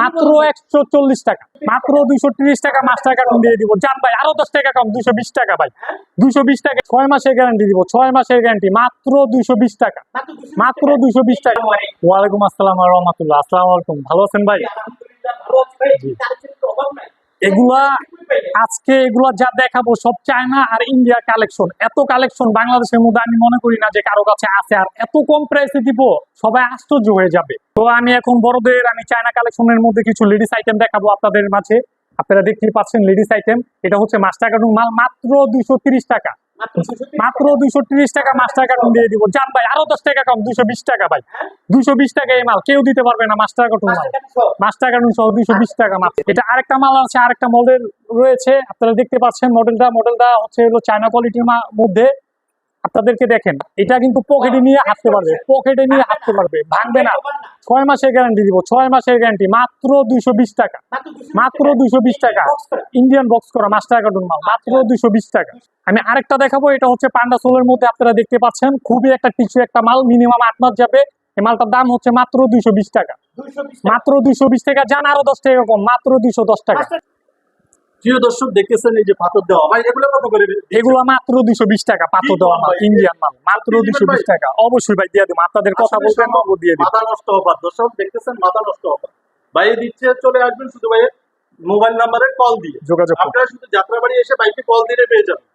মাত্র একশো চল্লিশ টাকা। মাত্র দুইশো ত্রিশ টাকা মাস্টার কার্টুন দিয়ে দিব। জান ভাই আরও দশ টাকা কম দুইশো বিশ টাকা ভাই। দুইশো বিশ টাকা ছয় মাসের গ্যারান্টি দিব ছয় মাসের গ্যারান্টি মাত্র দুইশো বিশ টাকা। মাত্র দুইশো বিশ টাকা। ওয়ালাইকুম আসসালাম রহমতুল্লাহ। আসসালাম আলাইকুম। ভালো আছেন ভাই? এগুলা আজকে এগুলা যা দেখাবো সব চায়না আর ইন্ডিয়া কালেকশন এত কালেকশন বাংলাদেশের মধ্যে আমি মনে করি না যে কারও কাছে আছে। আর এত কম প্রাইসে দিব, সবাই আশ্চর্য হয়ে যাবে। তো আমি এখন বড়দের, আমি চায়না কালেকশনের মধ্যে কিছু লেডিস আইটেম দেখাবো আপনাদের মাঝে। আপনারা দেখতে পাচ্ছেন লেডিস আইটেম এটা হচ্ছে মাস্টার কার্টুন মাল মাত্র দুইশো টাকা। মাত্র দুইশো তিরিশ টাকা মাস্টার কার্টুন দিয়ে দিব। জান ভাই আরও দশ টাকা কম দুইশো বিশ টাকা ভাই। দুইশো বিশ টাকা এই মাল কেউ দিতে পারবে না মাস্টার কার্টুন মাল। মাস্টার কার্টুন সহ? দুইশো বিশ টাকা মাত্র। এটা আরেকটা মাল আছে আরেকটা মডেল রয়েছে। আপনারা দেখতে পাচ্ছেন মডেলটা মডেলটা হচ্ছে হলো চায়না কোয়ালিটির মধ্যে। আপনাদেরকে দেখেন এটা কিন্তু পকেটে নিয়ে হাঁটতে পারবে পকেটে নিয়ে হাঁটতে পারবে ভাঙবে না। ছয় মাসের গ্যারান্টি দিব ছয় মাসের গ্যারান্টি মাত্র দুইশো বিশ টাকা। মাত্র দুইশো বিশ টাকা। ইন্ডিয়ান বক্স করা। মাস্টার কার্টুন মাল মাত্র দুইশো বিশ টাকা। আমি আরেকটা দেখাবো এটা হচ্ছে পান্ডা সোলের মধ্যে আপনারা দেখতে পাচ্ছেন খুবই একটা টিস্যু একটা মাল মিনিমাম আট মাস যাবে। এই মালটার দাম হচ্ছে মাত্র দুইশো বিশ টাকা। মাত্র দুইশো বিশ টাকা যান আরও দশ টাকা কম মাত্র দুইশো দশ টাকা। প্রিয় দর্শক দেখতেছেন এই যে পাথর দেওয়া। ভাই এগুলো কত করে এগুলো মাত্র দুইশো বিশ টাকা পাথর দেওয়া মাল ইন্ডিয়ান মাল। মাত্র দুশো বিশ টাকা। অবশ্যই ভাই দিয়ে দেবো। আপনাদের কথা বলতে নগদ দিয়ে দিবো। মাথা নষ্ট হবার। দর্শক দেখতেছেন মাথা নষ্ট হবার। ভাই দিচ্ছে চলে আসবেন শুধু ভাইয়ের মোবাইল নাম্বারে কল দিয়ে। যোগাযোগ। আপনারা শুধু যাত্রাবাড়ি এসে বাইকে কল দিয়ে পেয়ে যাবেন।